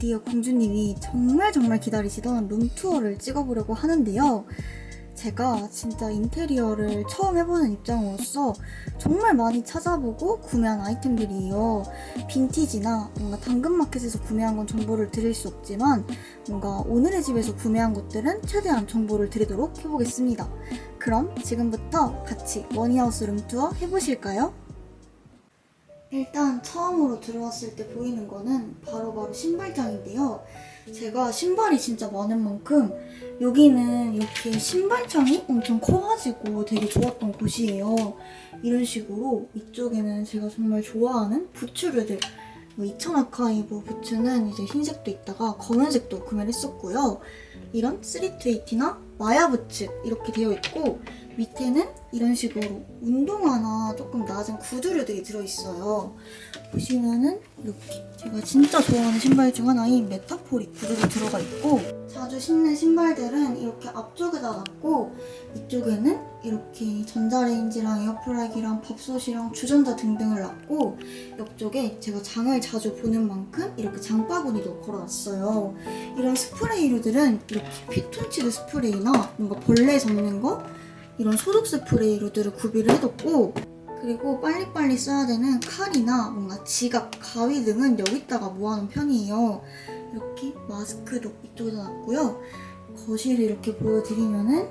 드디어 공주님이 정말 정말 기다리시던 룸투어를 찍어보려고 하는데요. 제가 진짜 인테리어를 처음 해보는 입장으로서 정말 많이 찾아보고 구매한 아이템들이에요. 빈티지나 뭔가 당근마켓에서 구매한 건 정보를 드릴 수 없지만 뭔가 오늘의 집에서 구매한 것들은 최대한 정보를 드리도록 해보겠습니다. 그럼 지금부터 같이 머니하우스 룸투어 해보실까요? 일단 처음으로 들어왔을 때 보이는 거는 바로 바로 신발장인데요. 제가 신발이 진짜 많은 만큼 여기는 이렇게 신발장이 엄청 커가지고 되게 좋았던 곳이에요. 이런 식으로 이쪽에는 제가 정말 좋아하는 부츠류들 2000 아카이브 부츠는 이제 흰색도 있다가 검은색도 구매를 했었고요. 이런 3트웨이티나 마야 부츠 이렇게 되어 있고 밑에는 이런 식으로 운동화나 조금 낮은 구두류 들이 들어있어요. 보시면은 이렇게 제가 진짜 좋아하는 신발 중 하나인 메타포릭 구두도 들어가 있고 자주 신는 신발들은 이렇게 앞쪽에다 놨고 이쪽에는 이렇게 전자레인지랑 에어프라이기랑 밥솥이랑 주전자 등등을 놨고 옆쪽에 제가 장을 자주 보는 만큼 이렇게 장바구니도 걸어놨어요. 이런 스프레이류들은 이렇게 피톤치드 스프레이나 뭔가 벌레 잡는 거 이런 소독 스프레이류들을 구비를 해뒀고 그리고 빨리빨리 써야 되는 칼이나 뭔가 지갑, 가위 등은 여기다가 모아놓은 편이에요. 이렇게 마스크도 이쪽에다 놨고요. 거실을 이렇게 보여드리면은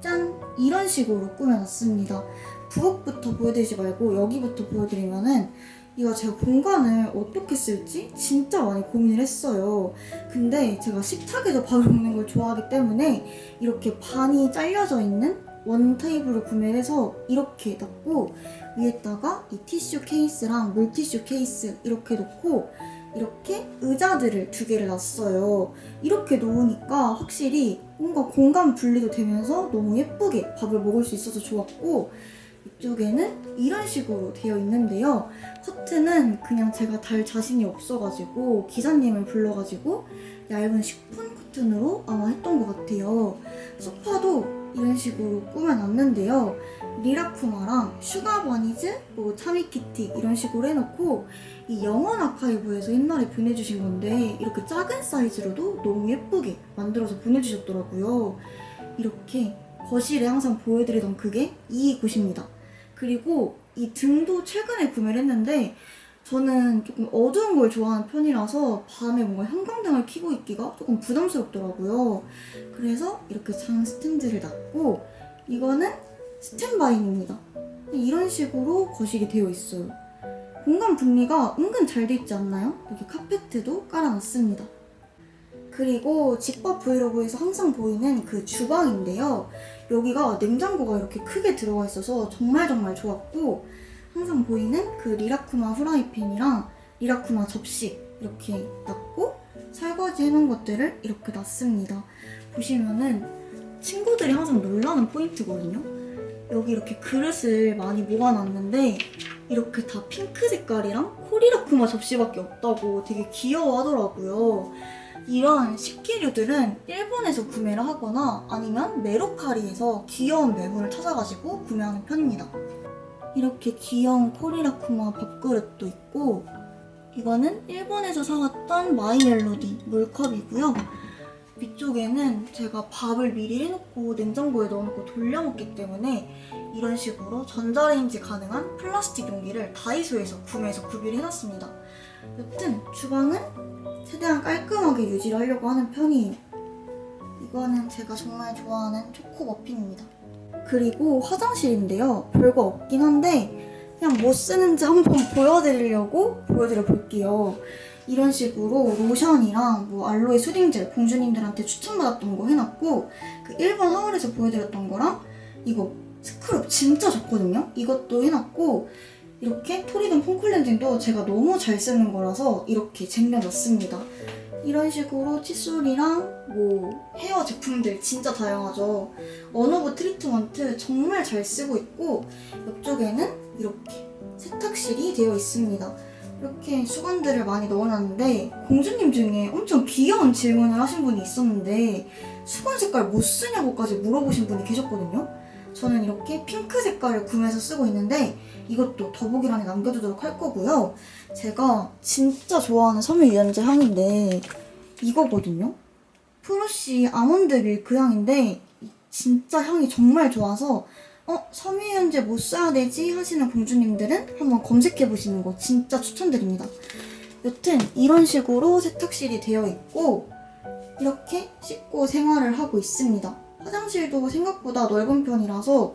짠! 이런 식으로 꾸며놨습니다. 부엌부터 보여드리지 말고 여기부터 보여드리면은 이거 제가 공간을 어떻게 쓸지 진짜 많이 고민을 했어요. 근데 제가 식탁에서 밥을 먹는 걸 좋아하기 때문에 이렇게 반이 잘려져 있는 원 테이블을 구매해서 이렇게 놨고 위에다가 이 티슈 케이스랑 물티슈 케이스 이렇게 놓고 이렇게 의자들을 두 개를 놨어요. 이렇게 놓으니까 확실히 뭔가 공간 분리도 되면서 너무 예쁘게 밥을 먹을 수 있어서 좋았고 이쪽에는 이런 식으로 되어 있는데요. 커튼은 그냥 제가 달 자신이 없어가지고 기사님을 불러가지고 얇은 식품 커튼으로 아마 했던 것 같아요. 소파도 이런 식으로 꾸며놨는데요. 리라쿠마랑 슈가버니즈, 뭐 차미키티 이런 식으로 해놓고 이 영원 아카이브에서 옛날에 보내주신 건데 이렇게 작은 사이즈로도 너무 예쁘게 만들어서 보내주셨더라고요. 이렇게 거실에 항상 보여드리던 그게 이 곳입니다. 그리고 이 등도 최근에 구매를 했는데 저는 조금 어두운 걸 좋아하는 편이라서 밤에 뭔가 형광등을 켜고 있기가 조금 부담스럽더라고요. 그래서 이렇게 장 스탠드를 놨고 이거는 스탠바인입니다. 이런 식으로 거실이 되어 있어요. 공간 분리가 은근 잘 돼 있지 않나요? 여기 카페트도 깔아놨습니다. 그리고 집밥 브이로그에서 항상 보이는 그 주방인데요. 여기가 냉장고가 이렇게 크게 들어가 있어서 정말 정말 좋았고 항상 보이는 그 리라쿠마 후라이팬이랑 리라쿠마 접시 이렇게 놨고 설거지 해놓은 것들을 이렇게 놨습니다. 보시면은 친구들이 항상 놀라는 포인트거든요. 여기 이렇게 그릇을 많이 모아놨는데 이렇게 다 핑크 색깔이랑 코리라쿠마 접시밖에 없다고 되게 귀여워하더라고요. 이런 식기류들은 일본에서 구매를 하거나 아니면 메로카리에서 귀여운 매물을 찾아가지고 구매하는 편입니다. 이렇게 귀여운 코리라쿠마 밥그릇도 있고 이거는 일본에서 사왔던 마이멜로디 물컵이고요. 위쪽에는 제가 밥을 미리 해놓고 냉장고에 넣어놓고 돌려먹기 때문에 이런 식으로 전자레인지 가능한 플라스틱 용기를 다이소에서 구매해서 구비를 해놨습니다. 여튼 주방은 최대한 깔끔하게 유지를 하려고 하는 편이에요. 이거는 제가 정말 좋아하는 초코 머핀입니다. 그리고 화장실인데요. 별거 없긴 한데 그냥 뭐 쓰는지 한번 보여드리려고 보여드려 볼게요. 이런 식으로 로션이랑 뭐 알로에 수딩젤 공주님들한테 추천받았던 거 해놨고 그 일본 하울에서 보여드렸던 거랑 이거 스크럽 진짜 좋거든요. 이것도 해놨고 이렇게 토리든 폼클렌징도 제가 너무 잘 쓰는 거라서 이렇게 쟁여놨습니다. 이런 식으로 칫솔이랑 뭐 헤어 제품들 진짜 다양하죠. 언어브 트리트먼트 정말 잘 쓰고 있고 옆쪽에는 이렇게 세탁실이 되어 있습니다. 이렇게 수건들을 많이 넣어놨는데 공주님 중에 엄청 귀여운 질문을 하신 분이 있었는데 수건 색깔 뭐 쓰냐고까지 물어보신 분이 계셨거든요. 저는 이렇게 핑크 색깔을 구매해서 쓰고 있는데 이것도 더보기란에 남겨두도록 할 거고요. 제가 진짜 좋아하는 섬유 유연제 향인데 이거거든요. 프로시 아몬드 밀크 향인데 진짜 향이 정말 좋아서 어 섬유 유연제 뭐 써야 되지 하시는 공주님들은 한번 검색해 보시는 거 진짜 추천드립니다. 여튼 이런 식으로 세탁실이 되어 있고 이렇게 씻고 생활을 하고 있습니다. 화장실도 생각보다 넓은 편이라서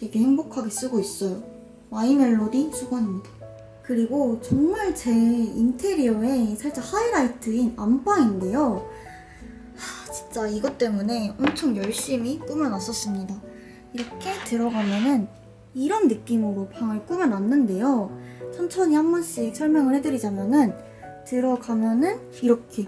되게 행복하게 쓰고 있어요. 마이멜로디 수건입니다. 그리고 정말 제 인테리어에 살짝 하이라이트인 안방인데요. 하, 진짜 이것 때문에 엄청 열심히 꾸며놨었습니다. 이렇게 들어가면은 이런 느낌으로 방을 꾸며놨는데요. 천천히 한 번씩 설명을 해드리자면은 들어가면은 이렇게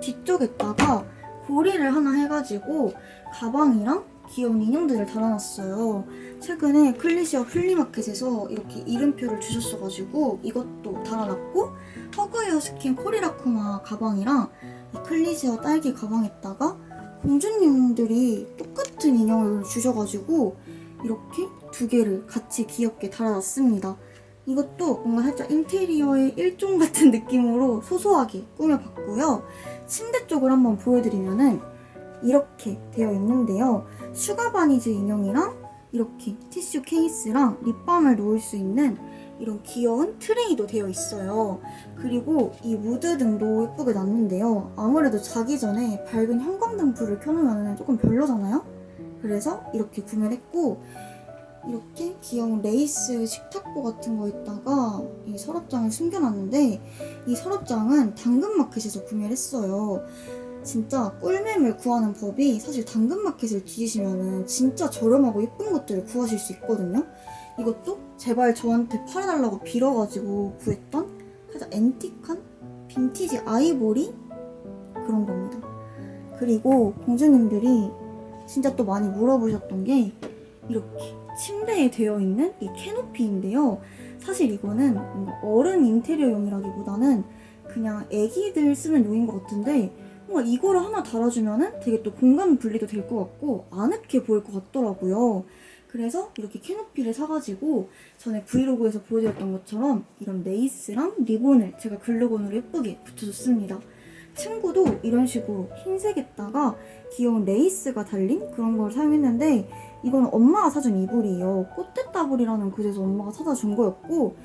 뒤쪽에다가 고리를 하나 해가지고 가방이랑 귀여운 인형들을 달아놨어요. 최근에 클리시어 플리마켓에서 이렇게 이름표를 주셨어가지고 이것도 달아놨고 허그헤어 스킨 코리라쿠마 가방이랑 이 클리시어 딸기 가방에다가 공주님들이 똑같은 인형을 주셔가지고 이렇게 두 개를 같이 귀엽게 달아놨습니다. 이것도 뭔가 살짝 인테리어의 일종 같은 느낌으로 소소하게 꾸며봤고요. 침대 쪽을 한번 보여드리면은 이렇게 되어 있는데요. 슈가 바니즈 인형이랑 이렇게 티슈 케이스랑 립밤을 놓을 수 있는 이런 귀여운 트레이도 되어 있어요. 그리고 이 무드 등도 예쁘게 놨는데요. 아무래도 자기 전에 밝은 형광등 불을 켜놓으면 조금 별로잖아요? 그래서 이렇게 구매를 했고 이렇게 귀여운 레이스 식탁보 같은 거에다가 이 서랍장을 숨겨놨는데 이 서랍장은 당근마켓에서 구매를 했어요. 진짜 꿀매물 구하는 법이 사실 당근마켓을 뒤지시면은 진짜 저렴하고 예쁜 것들을 구하실 수 있거든요. 이것도 제발 저한테 팔아달라고 빌어가지고 구했던 살짝 앤틱한 빈티지 아이보리 그런 겁니다. 그리고 공주님들이 진짜 또 많이 물어보셨던 게 이렇게 침대에 되어 있는 이 캐노피인데요. 사실 이거는 어른 인테리어용이라기보다는 그냥 애기들 쓰는 용인 것 같은데 뭔가 이거를 하나 달아주면은 되게 또 공간 분리도 될 것 같고 아늑해 보일 것 같더라고요. 그래서 이렇게 캐노피를 사가지고 전에 브이로그에서 보여드렸던 것처럼 이런 레이스랑 리본을 제가 글루건으로 예쁘게 붙여줬습니다. 친구도 이런 식으로 흰색에다가 귀여운 레이스가 달린 그런 걸 사용했는데 이건 엄마가 사준 이불이에요. 꽃대 따블이라는 곳에서 엄마가 사다 준 거였고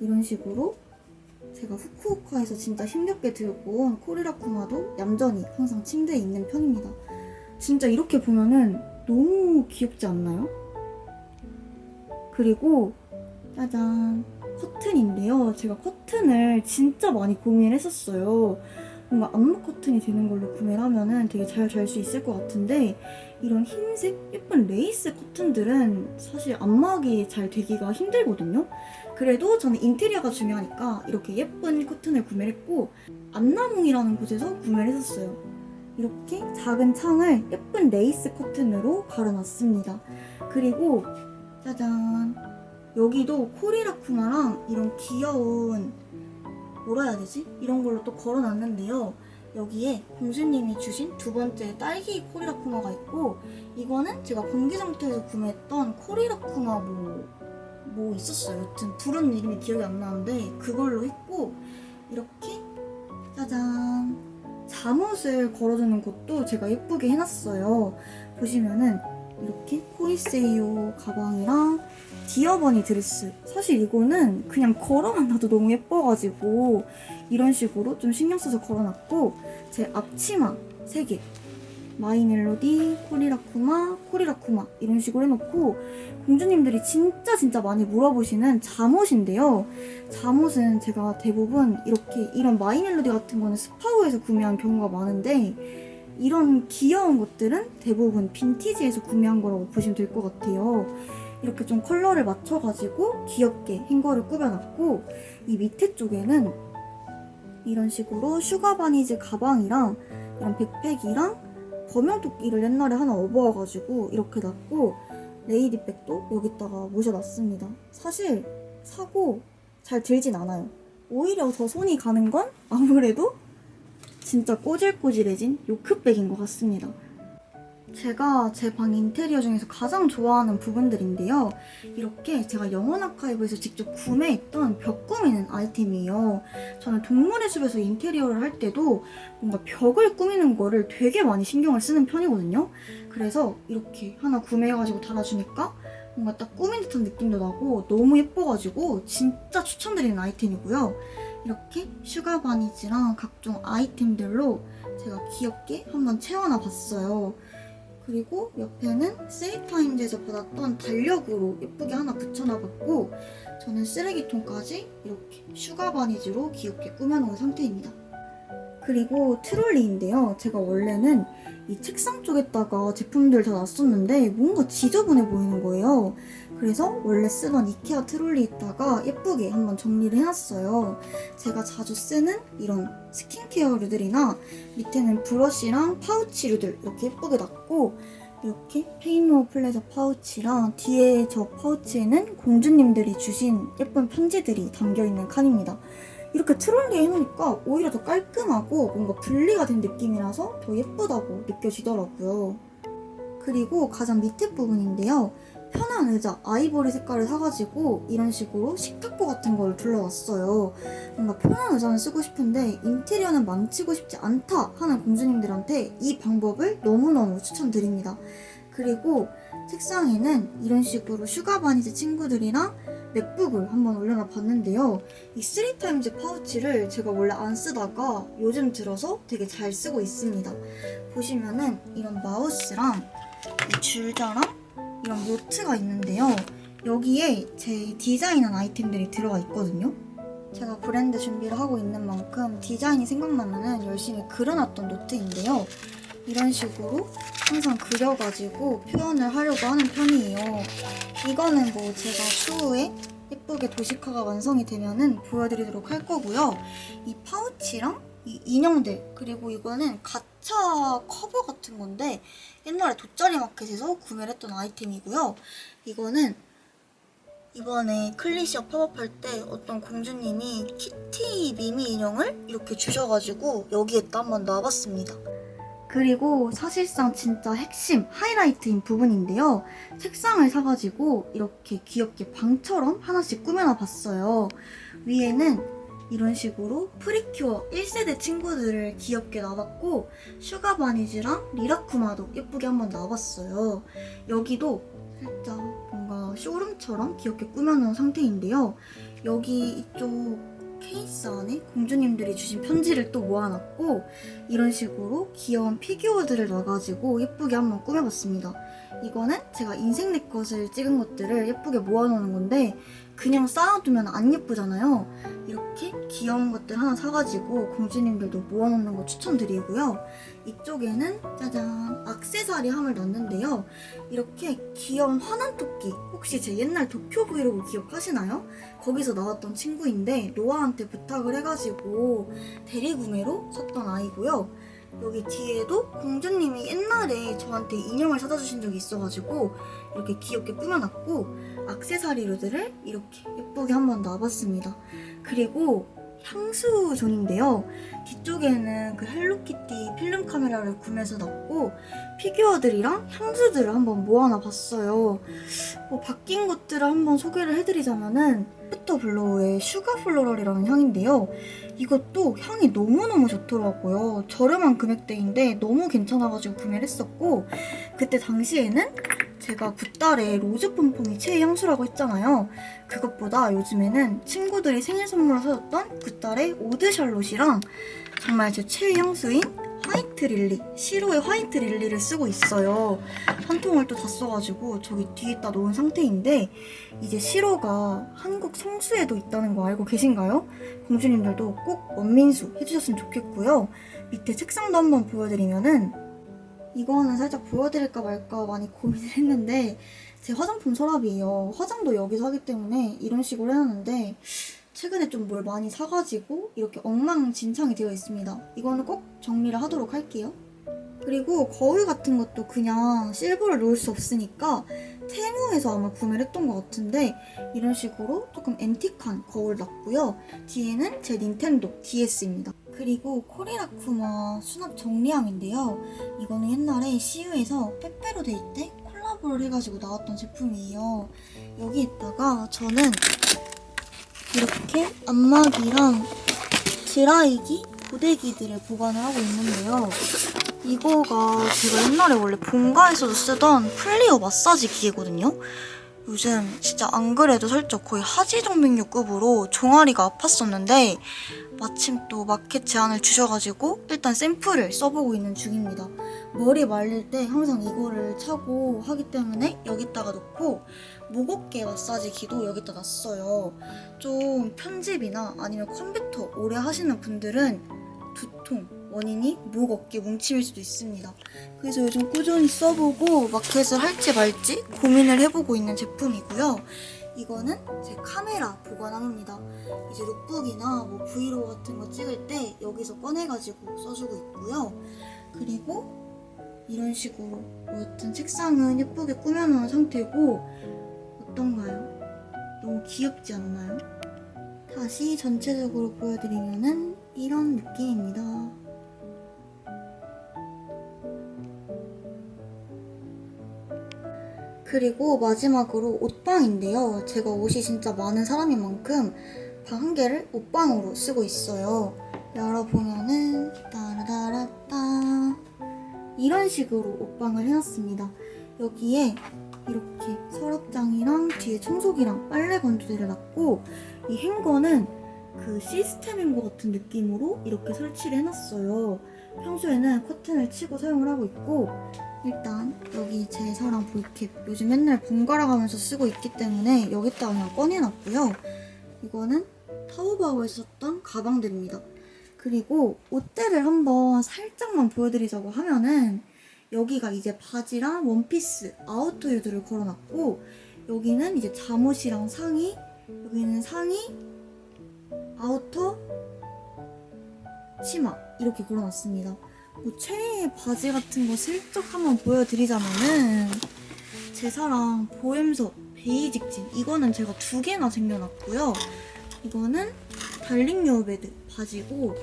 이런 식으로 제가 후쿠오카에서 진짜 힘겹게 들고 온 코리라쿠마도 얌전히 항상 침대에 있는 편입니다. 진짜 이렇게 보면은 너무 귀엽지 않나요? 그리고 짜잔 커튼인데요. 제가 커튼을 진짜 많이 고민을 했었어요. 뭔가 암막 커튼이 되는 걸로 구매를 하면은 되게 잘 잘 수 있을 것 같은데 이런 흰색 예쁜 레이스 커튼들은 사실 암막이 잘 되기가 힘들거든요. 그래도 저는 인테리어가 중요하니까 이렇게 예쁜 커튼을 구매를 했고 안나몽이라는 곳에서 구매를 했었어요. 이렇게 작은 창을 예쁜 레이스 커튼으로 갈아놨습니다. 그리고 짜잔 여기도 코리라쿠마랑 이런 귀여운 뭐라 해야 되지? 이런 걸로 또 걸어놨는데요. 여기에 공주님이 주신 두 번째 딸기 코리라쿠마가 있고 이거는 제가 공개 상태에서 구매했던 코리라쿠마 뭐, 뭐 있었어요. 여튼 부른 이름이 기억이 안 나는데 그걸로 했고 이렇게 짜잔 잠옷을 걸어두는 곳도 제가 예쁘게 해놨어요. 보시면은 이렇게 코이세이오 가방이랑 디어버니 드레스. 사실 이거는 그냥 걸어만 놔도 너무 예뻐가지고 이런 식으로 좀 신경 써서 걸어놨고 제 앞치마 3개. 마이 멜로디, 코리라쿠마, 코리라쿠마 이런 식으로 해놓고 공주님들이 진짜 진짜 많이 물어보시는 잠옷인데요. 잠옷은 제가 대부분 이렇게 이런 마이 멜로디 같은 거는 스파우에서 구매한 경우가 많은데 이런 귀여운 것들은 대부분 빈티지에서 구매한 거라고 보시면 될 것 같아요. 이렇게 좀 컬러를 맞춰가지고 귀엽게 행거를 꾸며놨고 이 밑에 쪽에는 이런 식으로 슈가 바니즈 가방이랑 이런 백팩이랑 범용토끼를 옛날에 하나 업어와가지고 이렇게 놨고 레이디백도 여기다가 모셔놨습니다. 사실 사고 잘 들진 않아요. 오히려 더 손이 가는 건 아무래도 진짜 꼬질꼬질해진 요크백인 것 같습니다. 제가 제 방 인테리어 중에서 가장 좋아하는 부분들인데요. 이렇게 제가 영원 아카이브에서 직접 구매했던 벽 꾸미는 아이템이에요. 저는 동물의 숲에서 인테리어를 할 때도 뭔가 벽을 꾸미는 거를 되게 많이 신경을 쓰는 편이거든요. 그래서 이렇게 하나 구매해가지고 달아주니까 뭔가 딱 꾸민 듯한 느낌도 나고 너무 예뻐가지고 진짜 추천드리는 아이템이고요. 이렇게 슈가 바니즈랑 각종 아이템들로 제가 귀엽게 한번 채워놔 봤어요. 그리고 옆에는 세이타임즈에서 받았던 달력으로 예쁘게 하나 붙여놔봤고 저는 쓰레기통까지 이렇게 슈가 바니즈로 귀엽게 꾸며놓은 상태입니다. 그리고 트롤리인데요. 제가 원래는 이 책상 쪽에다가 제품들 다 놨었는데 뭔가 지저분해 보이는 거예요. 그래서 원래 쓰던 이케아 트롤리에다가 예쁘게 한번 정리를 해놨어요. 제가 자주 쓰는 이런 스킨케어류들이나 밑에는 브러쉬랑 파우치류들 이렇게 예쁘게 놨고 이렇게 페인노 플레저 파우치랑 뒤에 저 파우치에는 공주님들이 주신 예쁜 편지들이 담겨있는 칸입니다. 이렇게 트롤리에 해놓으니까 오히려 더 깔끔하고 뭔가 분리가 된 느낌이라서 더 예쁘다고 느껴지더라고요. 그리고 가장 밑에 부분인데요. 편한 의자 아이보리 색깔을 사가지고 이런 식으로 식탁보 같은 걸 둘러놨어요. 뭔가 편한 의자는 쓰고 싶은데 인테리어는 망치고 싶지 않다 하는 공주님들한테 이 방법을 너무너무 추천드립니다. 그리고 책상에는 이런 식으로 슈가 바니즈 친구들이랑 맥북을 한번 올려놔 봤는데요. 이 3타임즈 파우치를 제가 원래 안 쓰다가 요즘 들어서 되게 잘 쓰고 있습니다. 보시면은 이런 마우스랑 이 줄자랑 이런 노트가 있는데요. 여기에 제 디자인한 아이템들이 들어가 있거든요. 제가 브랜드 준비를 하고 있는 만큼 디자인이 생각나면은 열심히 그려놨던 노트인데요. 이런 식으로 항상 그려가지고 표현을 하려고 하는 편이에요. 이거는 뭐 제가 추후에 예쁘게 도식화가 완성이 되면은 보여드리도록 할 거고요. 이 파우치랑 이 인형들 그리고 이거는 가 차 커버 같은 건데 옛날에 돗자리 마켓에서 구매를 했던 아이템이고요. 이거는 이번에 클리시어 팝업할 때 어떤 공주님이 키티 미미 인형을 이렇게 주셔가지고 여기에다 한번 놔봤습니다. 그리고 사실상 진짜 핵심 하이라이트인 부분인데요. 책상을 사가지고 이렇게 귀엽게 방처럼 하나씩 꾸며놔 봤어요. 위에는 이런 식으로 프리큐어 1세대 친구들을 귀엽게 놔봤고 슈가 바니즈랑 리라쿠마도 예쁘게 한번 놔봤어요. 여기도 살짝 뭔가 쇼룸처럼 귀엽게 꾸며놓은 상태인데요. 여기 이쪽 케이스 안에 공주님들이 주신 편지를 또 모아놨고 이런 식으로 귀여운 피규어들을 넣어가지고 예쁘게 한번 꾸며봤습니다. 이거는 제가 인생 내 것을 찍은 것들을 예쁘게 모아놓는 건데 그냥 쌓아두면 안 예쁘잖아요. 이렇게 귀여운 것들 하나 사가지고 공주님들도 모아놓는 거 추천드리고요. 이쪽에는 짜잔 악세사리 함을 넣었는데요. 이렇게 귀여운 화난 토끼 혹시 제 옛날 도쿄 브이로그 기억하시나요? 거기서 나왔던 친구인데 노아한테 부탁을 해가지고 대리구매로 샀던 아이고요. 여기 뒤에도 공주님이 옛날에 저한테 인형을 사다 주신 적이 있어가지고 이렇게 귀엽게 꾸며놨고 악세사리류들을 이렇게 예쁘게 한번 놔봤습니다. 그리고 향수존인데요. 뒤쪽에는 그 헬로키티 필름 카메라를 구매해서 놨고 피규어들이랑 향수들을 한번 모아놔 봤어요. 뭐 바뀐 것들을 한번 소개를 해드리자면은 피터 블로우의 슈가 플로럴이라는 향인데요. 이것도 향이 너무너무 좋더라고요. 저렴한 금액대인데 너무 괜찮아가지고 구매를 했었고 그때 당시에는 제가 굿달의 로즈 폼폼이 최애 향수라고 했잖아요. 그것보다 요즘에는 친구들이 생일 선물로 사줬던 굿달의 오드 샬롯이랑 정말 제 최애 향수인 화이트 릴리, 시로의 화이트 릴리를 쓰고 있어요. 한 통을 또 다 써가지고 저기 뒤에다 놓은 상태인데 이제 시로가 한국 성수에도 있다는 거 알고 계신가요? 공주님들도 꼭 원민수 해주셨으면 좋겠고요. 밑에 책상도 한번 보여드리면은 이거는 살짝 보여드릴까 말까 많이 고민을 했는데 제 화장품 서랍이에요. 화장도 여기서 하기 때문에 이런 식으로 해놨는데 최근에 좀 뭘 많이 사가지고 이렇게 엉망진창이 되어 있습니다. 이거는 꼭 정리를 하도록 할게요. 그리고 거울 같은 것도 그냥 실버를 놓을 수 없으니까 테무에서 아마 구매를 했던 것 같은데 이런 식으로 조금 앤틱한 거울 놨고요. 뒤에는 제 닌텐도 DS입니다. 그리고 코리라쿠마 수납 정리함인데요. 이거는 옛날에 CU에서 빼빼로 데이 때 콜라보를 해가지고 나왔던 제품이에요. 여기에다가 저는 이렇게 안마기랑 드라이기, 고데기들을 보관을 하고 있는데요. 이거가 제가 옛날에 원래 본가에서도 쓰던 플리오 마사지 기계거든요. 요즘 진짜 안 그래도 살짝 거의 하지정맥류급으로 종아리가 아팠었는데 마침 또 마켓 제안을 주셔가지고 일단 샘플을 써보고 있는 중입니다. 머리 말릴 때 항상 이거를 차고 하기 때문에 여기다가 놓고 목어깨 마사지기도 여기다 놨어요. 좀 편집이나 아니면 컴퓨터 오래 하시는 분들은 두통 원인이 목 어깨 뭉침일 수도 있습니다. 그래서 요즘 꾸준히 써보고 마켓을 할지 말지 고민을 해보고 있는 제품이고요. 이거는 제 카메라 보관함입니다. 이제 룩북이나 뭐 브이로그 같은 거 찍을 때 여기서 꺼내가지고 써주고 있고요. 그리고 이런 식으로 여튼 책상은 예쁘게 꾸며놓은 상태고 어떤가요? 너무 귀엽지 않나요? 다시 전체적으로 보여드리면은 이런 느낌입니다. 그리고 마지막으로 옷방인데요. 제가 옷이 진짜 많은 사람인 만큼 방 한 개를 옷방으로 쓰고 있어요. 열어보면은 따라다라따 이런 식으로 옷방을 해놨습니다. 여기에 이렇게 서랍장이랑 뒤에 청소기랑 빨래 건조대를 놨고 이 행거는 그 시스템 행거 같은 느낌으로 이렇게 설치를 해놨어요. 평소에는 커튼을 치고 사용을 하고 있고 일단 여기 제 사랑 볼캡 요즘 맨날 번갈아 가면서 쓰고 있기 때문에 여기다가 그냥 꺼내놨고요. 이거는 타오바오에서 썼던 가방들입니다. 그리고 옷대를 한번 살짝만 보여드리자고 하면은 여기가 이제 바지랑 원피스, 아우터유들을 걸어놨고 여기는 이제 잠옷이랑 상의, 여기는 상의, 아우터, 치마 이렇게 걸어놨습니다. 뭐 최애 바지 같은 거 슬쩍 한번 보여드리자면은 제 사랑 보엠서 베이직 진 이거는 제가 두 개나 챙겨놨고요. 이거는 달링 요베드 바지고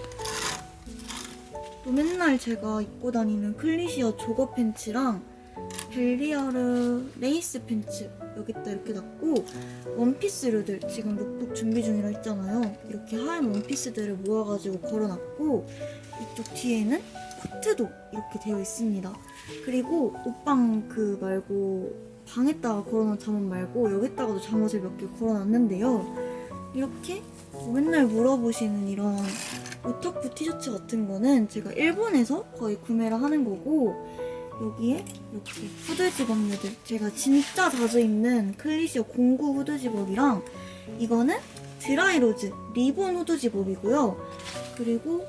또 맨날 제가 입고 다니는 클리시어 조거 팬츠랑 벨리아르 레이스 팬츠 여기다 이렇게 놨고 원피스류들 지금 룩북 준비 중이라 했잖아요. 이렇게 하얀 원피스들을 모아가지고 걸어놨고 이쪽 뒤에는 코트도 이렇게 되어 있습니다. 그리고 옷방 그 말고 방에다가 걸어놓은 잠옷 말고 여기다가도 잠옷을 몇 개 걸어놨는데요. 이렇게 맨날 물어보시는 이런 오타쿠 티셔츠 같은 거는 제가 일본에서 거의 구매를 하는 거고 여기에 이렇게 후드 집업류들 제가 진짜 자주 입는 클리시어 공구 후드 집업이랑 이거는 드라이로즈 리본 후드 집업이고요. 그리고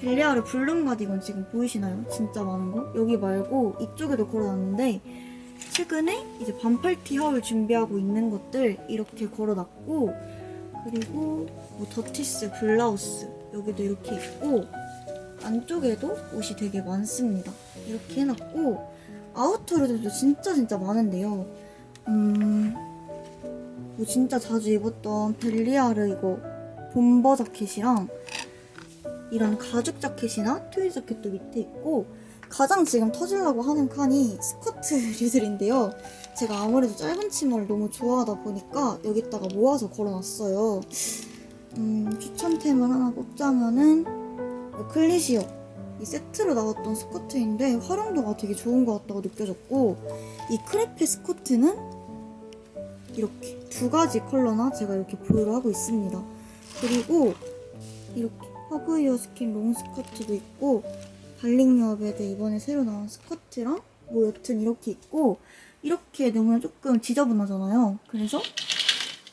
벨리아르 블룸 가디건 지금 보이시나요? 진짜 많은 거? 여기 말고 이쪽에도 걸어놨는데 최근에 이제 반팔티 하울 준비하고 있는 것들 이렇게 걸어놨고 그리고 뭐 더티스 블라우스 여기도 이렇게 있고 안쪽에도 옷이 되게 많습니다. 이렇게 해놨고 아우터들도 진짜 진짜 많은데요. 음, 뭐 진짜 자주 입었던 벨리아르 이거 bomber 자켓이랑 이런 가죽 자켓이나 트위 자켓도 밑에 있고 가장 지금 터지려고 하는 칸이 스커트류들인데요. 제가 아무래도 짧은 치마를 너무 좋아하다 보니까 여기다가 모아서 걸어놨어요. 음, 추천템을 하나 꼽자면은 클리시어 이 세트로 나왔던 스커트인데 활용도가 되게 좋은 것 같다고 느껴졌고 이 크레페 스커트는 이렇게 두 가지 컬러나 제가 이렇게 보유를 하고 있습니다. 그리고 이렇게 허브이어 스킨 롱 스커트도 있고 여베드 이번에 새로 나온 스커트랑 뭐 여튼 이렇게 있고 이렇게 넣으면 조금 지저분하잖아요. 그래서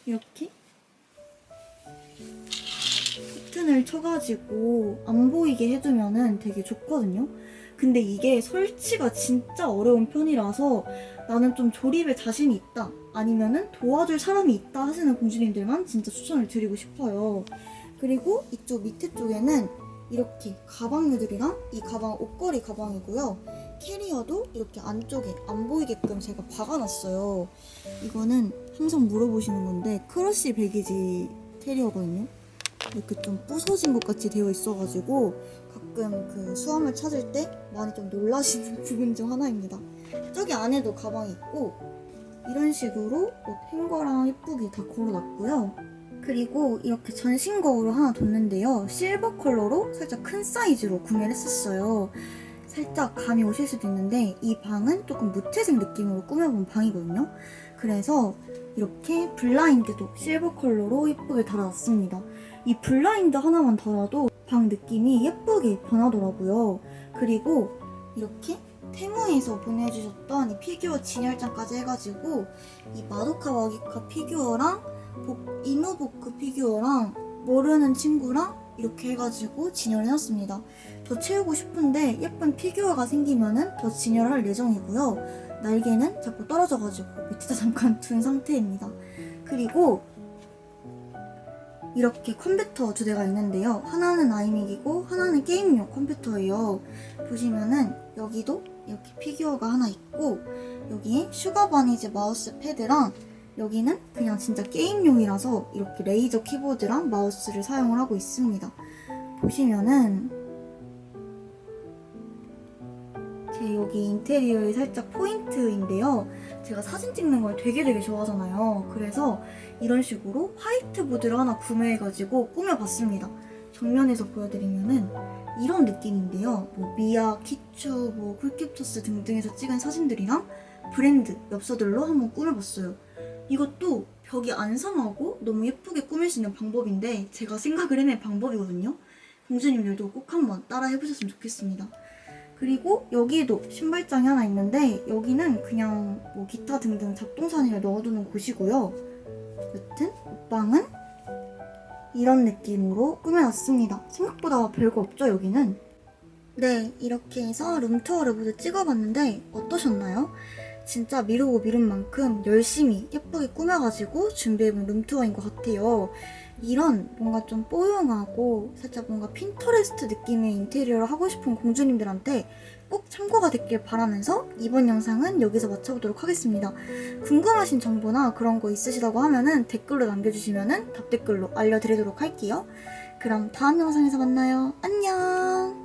이렇게 커튼을 쳐가지고 안 보이게 해두면은 되게 좋거든요. 근데 이게 설치가 진짜 어려운 편이라서 나는 좀 조립에 자신이 있다. 아니면은 도와줄 사람이 있다 하시는 공주님들만 진짜 추천을 드리고 싶어요. 그리고 이쪽 밑에 쪽에는 이렇게 가방류들이랑 이 가방 옷걸이 가방이고요. 캐리어도 이렇게 안쪽에 안 보이게끔 제가 박아놨어요. 이거는 항상 물어보시는 건데 크러쉬 배기지 캐리어거든요. 이렇게 좀 부서진 것 같이 되어 있어가지고 가끔 그 수험을 찾을 때 많이 좀 놀라시는 부분 중 하나입니다. 저기 안에도 가방이 있고 이런 식으로 옷 행거랑 예쁘게 다 걸어놨고요. 그리고 이렇게 전신 거울을 하나 뒀는데요. 실버 컬러로 살짝 큰 사이즈로 구매를 했었어요. 살짝 감이 오실 수도 있는데 이 방은 조금 무채색 느낌으로 꾸며본 방이거든요. 그래서 이렇게 블라인드도 실버 컬러로 예쁘게 달아놨습니다. 이 블라인드 하나만 달아도 방 느낌이 예쁘게 변하더라고요. 그리고 이렇게 테무에서 보내주셨던 이 피규어 진열장까지 해가지고 이 마도카 와기카 피규어랑 복- 이누보크 피규어랑 모르는 친구랑 이렇게 해가지고 진열해놨습니다. 더 채우고 싶은데 예쁜 피규어가 생기면은 더 진열할 예정이고요. 날개는 자꾸 떨어져가지고 밑에다 잠깐 둔 상태입니다. 그리고 이렇게 컴퓨터 두 대가 있는데요. 하나는 아이맥이고 하나는 게임용 컴퓨터예요. 보시면은 여기도 이렇게 피규어가 하나 있고 여기에 슈가 바니즈 마우스 패드랑 여기는 그냥 진짜 게임용이라서 이렇게 레이저 키보드랑 마우스를 사용을 하고 있습니다. 보시면은 제 여기 인테리어의 살짝 포인트인데요. 제가 사진 찍는 걸 되게 되게 좋아하잖아요. 그래서 이런 식으로 화이트보드를 하나 구매해가지고 꾸며봤습니다. 정면에서 보여드리면은 이런 느낌인데요. 뭐 미아, 키추, 뭐 쿨캡처스 등등에서 찍은 사진들이랑 브랜드 엽서들로 한번 꾸며봤어요. 이것도 벽이 안 상하고 너무 예쁘게 꾸밀 수 있는 방법인데 제가 생각을 해낸 방법이거든요. 공주님들도 꼭 한번 따라 해보셨으면 좋겠습니다. 그리고 여기에도 신발장이 하나 있는데 여기는 그냥 뭐 기타 등등 잡동사니를 넣어두는 곳이고요. 여튼 옷방은 이런 느낌으로 꾸며놨습니다. 생각보다 별거 없죠 여기는? 네 이렇게 해서 룸투어를 모두 찍어봤는데 어떠셨나요? 진짜 미루고 미룬 만큼 열심히 예쁘게 꾸며가지고 준비해본 룸투어인 것 같아요. 이런 뭔가 좀 뽀용하고 살짝 뭔가 핀터레스트 느낌의 인테리어를 하고 싶은 공주님들한테 꼭 참고가 됐길 바라면서 이번 영상은 여기서 마쳐보도록 하겠습니다. 궁금하신 정보나 그런 거 있으시다고 하면은 댓글로 남겨주시면은 답댓글로 알려드리도록 할게요. 그럼 다음 영상에서 만나요. 안녕!